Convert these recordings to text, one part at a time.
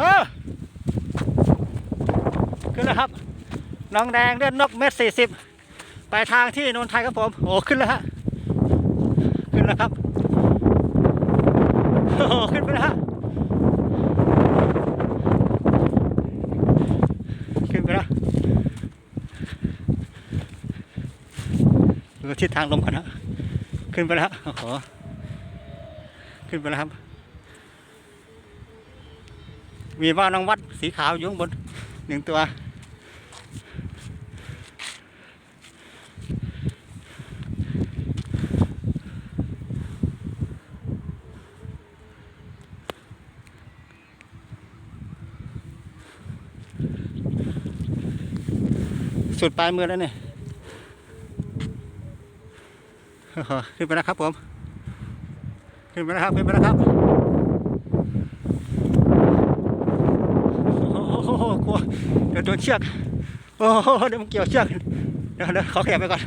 เออขึ้นแล้วครับน้องแดงเลื่อนนกเม็ดสี่สิบไปทางที่นนทไทยครับผมโอ้ขึ้นแล้วฮะขึ้นแล้วครับโอ้ขึ้นไปแล้วฮะขึ้นไปแล้วดูทิศทางลมกันฮะขึ้นไปแล้วโอ้โหขึ้นไปแล้วครับ มีว่านางวัดสีขาวอยู่ข้างบนหนึ่งตัว สุดปลายมือแล้วเนี่ยขึ้นไปแล้วครับผม ขึ้นไปแล้วครับ ขึ้นไปแล้วครับ โอ้โหกลัวเดี๋ยวโดนเชือกโอ้โหเดี๋ยวมันเกี่ยวเชือกเดี๋ยวเดี๋ยวขอขยับไปก่อน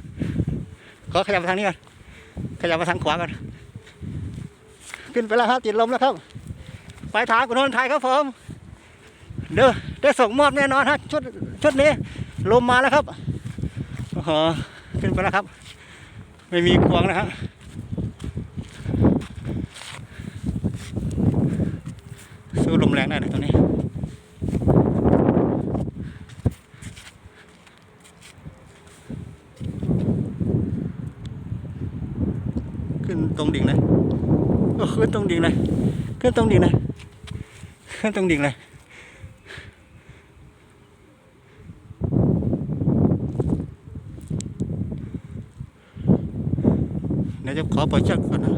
ขอขยับไปทางนี้ก่อนขยับไปทางขวาก่อนขึ้นไปแล้วครับติดลมแล้วครับไปทางกุนนทไทยครับผมเด้อได้ส่งมอบแน่นอนฮะชุดชุดนี้ลมมาแล้วครับโอ้โหขึ้นไปแล้วครับ ไม่มีควงนะฮะสู้ลมแรงได้เลยตรงนี้ ขึ้นตรงดิ่งเลยขึ้นตรงดิ่งเลยขึ้นตรงดิ่งเลยขึ้นตรงดิ่งเลยเดี๋ยวจะขอปล่อยเชือกก่อนนะ